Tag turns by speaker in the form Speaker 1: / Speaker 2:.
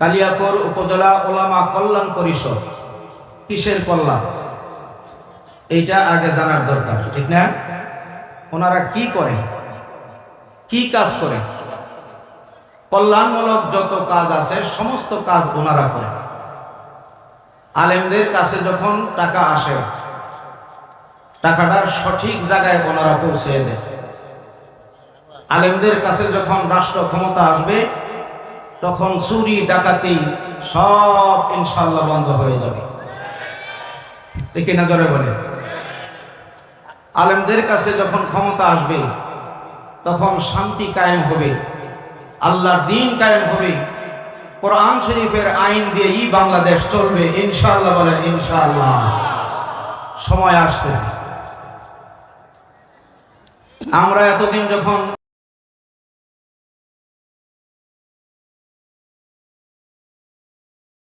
Speaker 1: কালিয়াকোর উপজেলা ওলামা কল্যাণ পরিষদ। কিসের কল্যাণ? এইটা আগে জানার দরকার, ঠিক না? ওনারা কি করে? কি কাজ করে? কল্যাণমূলক যত কাজ আছে, সমস্ত কাজ ওনারা করে আলেমদের কাছে যখন টাকা আসে, টাকাটা সঠিক জায়গায় ওনারা পৌঁছে দেয়। আলেমদের কাছে যখন রাষ্ট্র ক্ষমতা আসবে তখন চুরি, ডাকাতি সব ইনশাল্লাহ বন্ধ হয়ে যাবে। ঠিক নজরে বলে? আলেমদের কাছে যখন ক্ষমতা আসবে, তখন শান্তি কায়েম হবে, আল্লাহর দিন কায়েম হবে, কোরআন শরীফের আইন দিয়েই বাংলাদেশ চলবে ইনশাল্লাহ বলেন ইনশাল্লাহ সময় আসতেছে। আমরা এতদিন যখন